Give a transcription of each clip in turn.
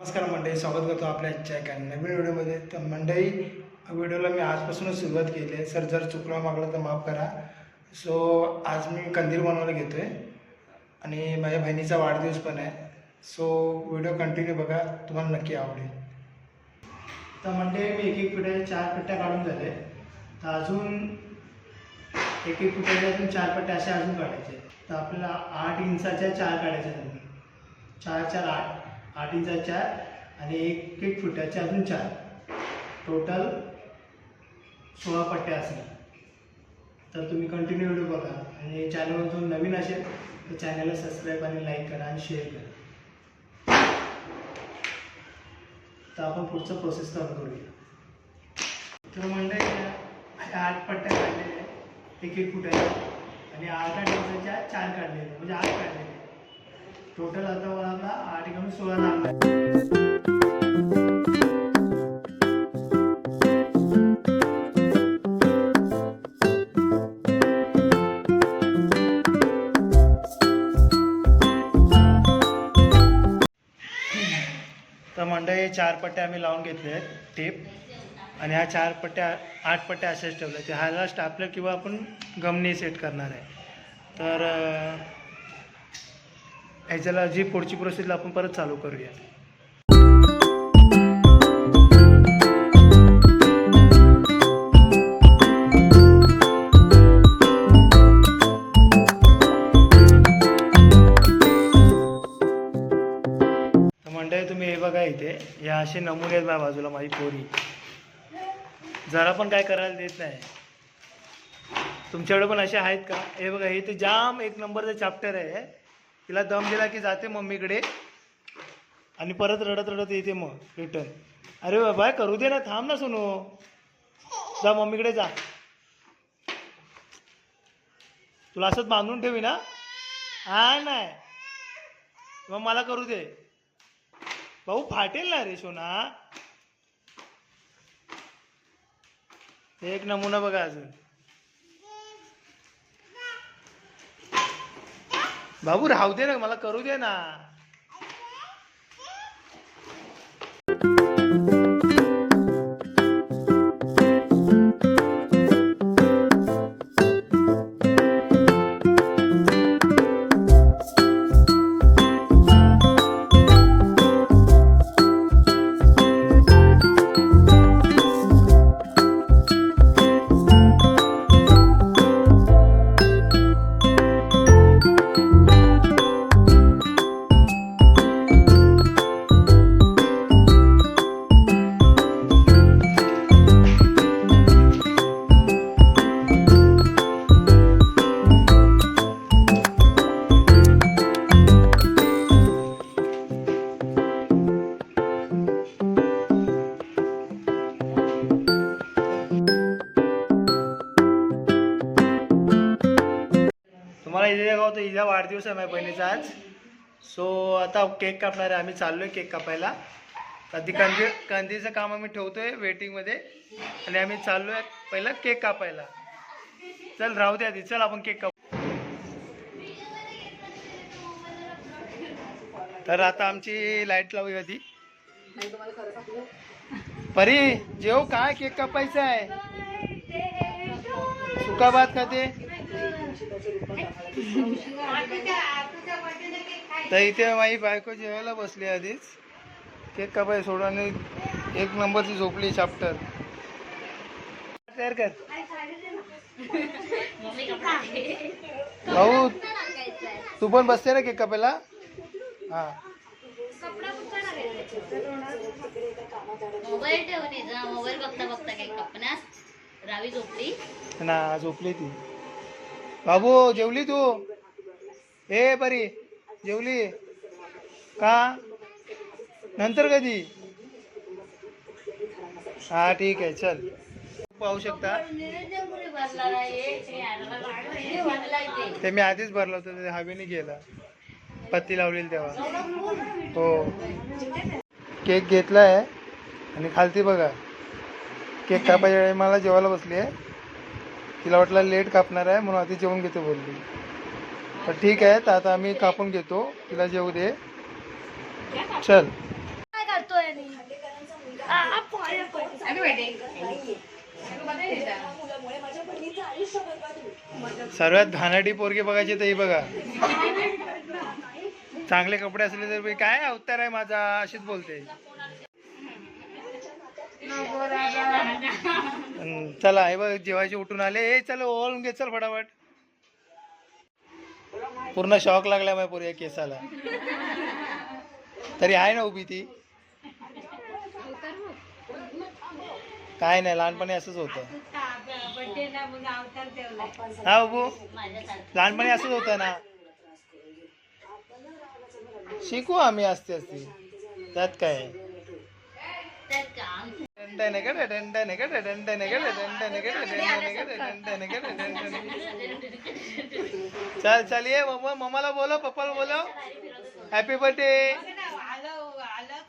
नमस्कार मंडळी स्वागत करतो आपल्या आजच्या एका नवीन व्हिडिओमध्ये. तर मंडळी व्हिडिओला मी आजपासूनच सुरुवात केली आहे. सर जर चुकलं मागलं तर माफ करा. सो आज मी कंदील बनवायला घेतो आहे आणि माझ्या बहिणीचा वाढदिवस पण आहे. सो व्हिडिओ कंटिन्यू बघा तुम्हाला नक्की आवडेल. तर मंडळी मी एक एक पिठ्या चार पट्ट्या काढून झाले. तर अजून एक एक पिठ्याच्या अजून चार पट्ट्या अशा अजून काढायचे तर आपल्याला आठ इंचाच्या चार काढायच्या चार चार आठ. आठ इंचा चार आणि एक एक फुटाचे अजून चार. टोटल सोळा पट्ट्या असणार. तर तुम्ही कंटिन्यू व्हिडिओ बघा. आणि चॅनलवर जो नवीन असेल तर चॅनलला सबस्क्राईब आणि लाईक करा आणि शेअर करा. तर आपण पुढचं प्रोसेस चालू करूया. तर म्हणलं ह्या आठ पट्ट्या काढलेल्या आहेत. एक एक फुटाच्या आणि आठ आठ इंचाच्या चार काढलेल्या म्हणजे आठ काढलेल्या टोटल आता मला आठ एकाने सोळा लागणार. तर मंडळी चार पट्ट्या आम्ही लावून घेतले आहेत टेप. आणि ह्या चार पट्ट्या आठ पट्ट्या अशाच ठेवल्या त्या ह्याला स्टापलर किंवा आपण गमनी सेट करणार आहे. तर ह्याच्याला जी पुढची प्रोसेसला आपण परत चालू करूया. तर मंडळी तुम्ही हे बघा इथे. या असे नमुने आहेत माझ्या बाजूला माझी पोरी. जरा पण काय करायला देत नाही. तुमच्याकडे पण असे आहेत का? हे बघा हे ते जाम एक नंबरचं चॅप्टर आहे. तिला दम दिला की जाते मम्मीकडे. आणि परत रडत रडत येते मग रिटर्न अरे बाबा करू दे ना थांब ना सोनू. जा मम्मीकडे जा. तुला असंच बांधून ठेवी ना? हा नाही. मग मला करू दे. भाऊ फाटेल ना रे सोना. एक नमुना बघा अजून. बाबू राहू दे ना मला करू दे ना. तुम्हाला इथे दाखवतो हिचा वाढदिवस आहे माझ्या बहिणीचा आज. सो आता केक कापणार आहे आम्ही चाललोय केक कापायला. आधी कंदी कंदीचं काम आम्ही ठेवतोय वेटिंगमध्ये आणि आम्ही चाललो आहे पहिला केक कापायला. चल राहू दे आधी चल आपण केक कापू. तर आता आमची लाइट लावू आधी. परी जेव काय केक कापायचा आहे सुका भात खाते? तर इथे माझी बायको जेवायला बसली आधीच. केक कापाय सोडून आणि एक नंबरची झोपली चाप्टर तयार कर. भाऊ तू पण बसते ना केक कापायला? हा. मोबाईल ठेवून मोबाईल बघता बघता काही कपण्यास रावी झोपली. ना झोपली ती. बाबू जेवली तू? ए परी जेवली? का? नंतर कधी? हा ठीक आहे चल. पाहू शकता. ते मी आधीच भरलं होतं ते हवेने गेला. पत्ती लावलेली तेव्हा. हो. केक घेतला आहे आणि खालती बघा. केक कापायच्या वेळी मला जेवायला बसली आहे तिला वाटलं लेट कापणार आहे म्हणून आधी जेवून घेतो बोलली. तर ठीक आहे तर आता आम्ही कापून घेतो. तिला जेवू दे. चल. सर्वात घाणाटी पोरगी बघायची तर ही बघा. चांगले कपडे असले तर काय अवतार आहे माझा अशीच बोलते. चला हे बघ जेवायचे उठून आले. ए चल ओळून घे चल फटाफट. पूर्ण शॉक लागला माझ्या पोरी केसाला. तरी आहे ना उभी ती. काय नाही लहानपणी असंच होतं. हा बाबू? लहानपणी असंच होतं ना. शिकू आम्ही असते असते. त्यात काय? चल चल ये मम्मा मम्माला बोलो पप्पाला बोलो. Happy birthday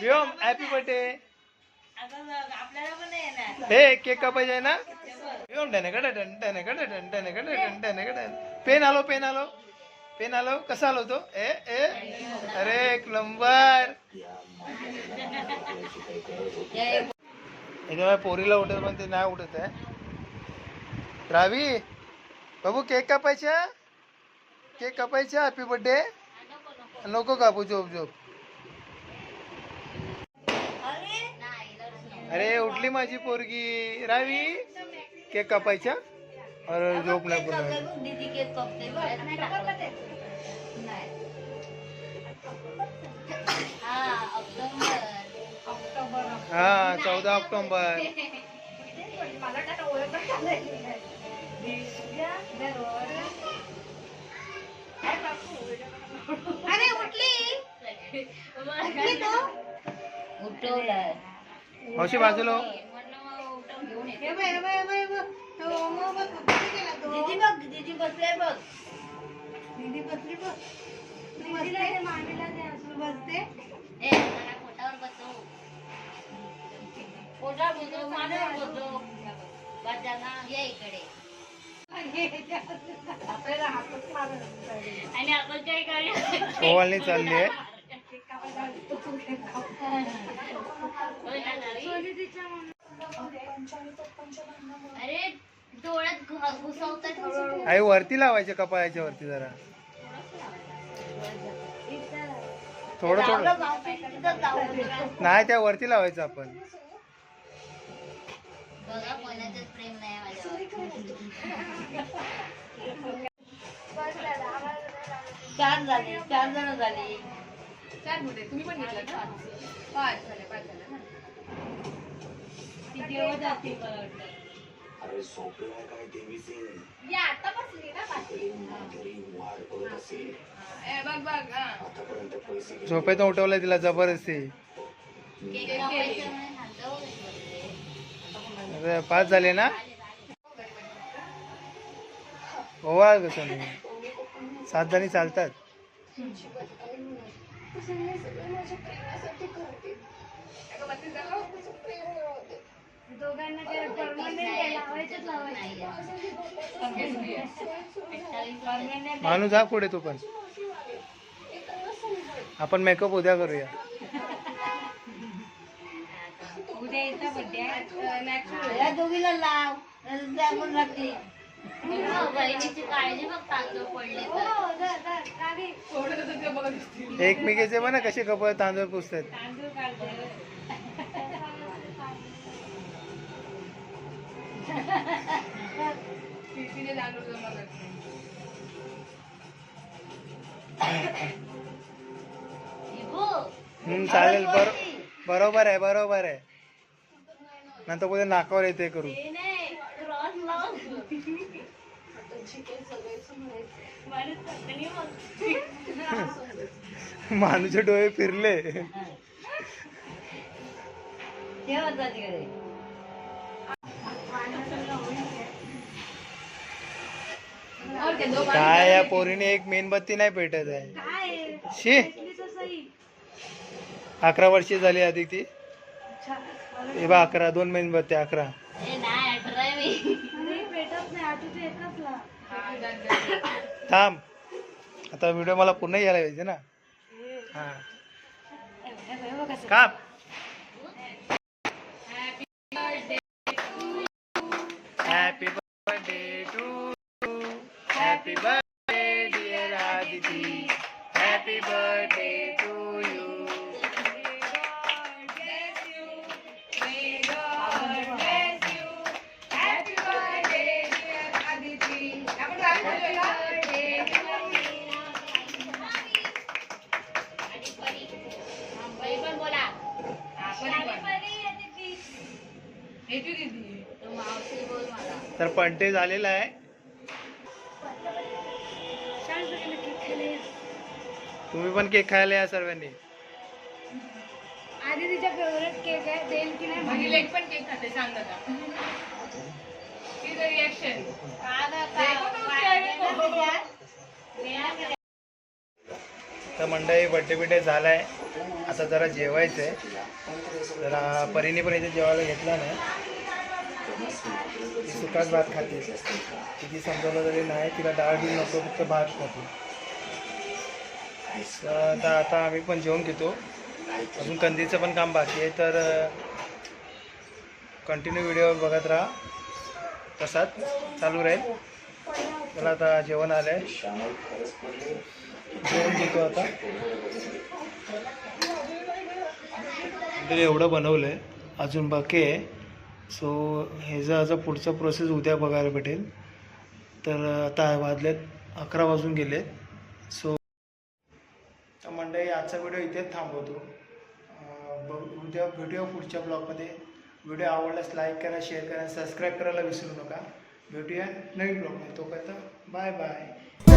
Vyom happy birthday हे केक कापायचे आहे ना? व्योम डन गड डंडन गड डंडन गड डंडन गड पेन आलो पेन आलो. पेन आलो. कसा आलो तो? ए ए. अरे एक नंबर इथे पोरीला उठत पण ते नाही उठत आहे. रावी बाबू केक कापायचा केक कापायचा हॅपी बर्थडे नको कापू झोप झोप. अरे उठली माझी पोरगी. रावी केक कापायचा अरे झोप नाही पुन्हा दीदी केक हा चौदा ऑक्टोबर अरे उठली। उठली तो? उठवलाय. मावशी बाजूला हो. घेऊन येते. दीदी बघ दीदी बसले बघ. ए जरा पोटावर बसव. बाजाना ये इकडे. आणि आपण काय करूया? चालली आहे? अरे डोळ्यात घुसवतात आई वरती लावायचे कपाळाच्या वरती जरा? थोडं थोडं. नाही त्या वरती लावायचं आपण. बघा कोणाचंच प्रेम नाही माझ्यावर. चार झाले चार जण झाले. ती जेवत असते मला वाटतं. अरे झोपलाय काय देवीचे वाढ करत असेल. आतापर्यंत पैसे घेतले. झोपेतून उठवलंय तिला जबरदस्ती. केक पाच झाले ना? ओवाळ कसं नाही सात जणी चालतात माणूस जा पुढे तू पण. आपण मेकअप उद्या करूया. या दोघीला लाव. जागून राहते बहिणीची काळजी बघ तांदूळ पडले तर. एकमेकीचे पण कसे कपड तांदूळ पुसतात. चालेल बर बरोबर आहे बरोबर आहे. नंतर पुढे नाकावर येते करू ते नाही, क्रॉस लाव. माणूस पटकनी बघ. माणूचे डोळे फिरले. काय या पोरीने एक मेणबत्ती नाही पेटत आहे? शी. अकरा वर्षी झाली आधी ती. हे बा अकरा दोन महिने मेणबत्त्या अकरा. थांब. आता व्हिडिओ मला पुन्हा यायला पाहिजे ना. काम का happy birthday to happy birthday dear Aditi तर पंटे झालेला आहे. तुम्ही पण केक खायला या सर्वांनी. आधी तिच्या फेवरेट केक आहे देईल की नाही माझी पण केक खाते सांग तिचं रिॲक्शन. तर मंडळी बड्डे बिड्डे झालाय. आता जरा जेवायचं आहे जरा परीने पण इथे जेवायला घेतला नाही. सुकाच भात खाते. किती समजवलं तरी नाही तिला डाळ बी नको फक्त भात खाते. तर आता आता आम्ही पण जेवून घेतो. अजून कंदीचं पण काम बाकी आहे तर कंटिन्यू व्हिडिओ बघत राहा. तसाच चालू राहील. त्याला आता जेवण आलं आहे जेवण घेतो आता. तर एवढं बनवलं आहे अजून बाकी आहे. सो ह्याचा आता पुढचा प्रोसेस उद्या बघायला भेटेल तर आता वाजलेत अकरा वाजून गेले. सो तर मंडळी आजचा व्हिडिओ इथेच थांबवतो. बघ उद्या भेटूया पुढच्या ब्लॉगमध्ये व्हिडिओ आवडल्यास लाईक करा शेअर करा सबस्क्राईब करायला विसरू नका. भेटूया नवीन ब्लॉगमध्ये तोपर्यंत बाय बाय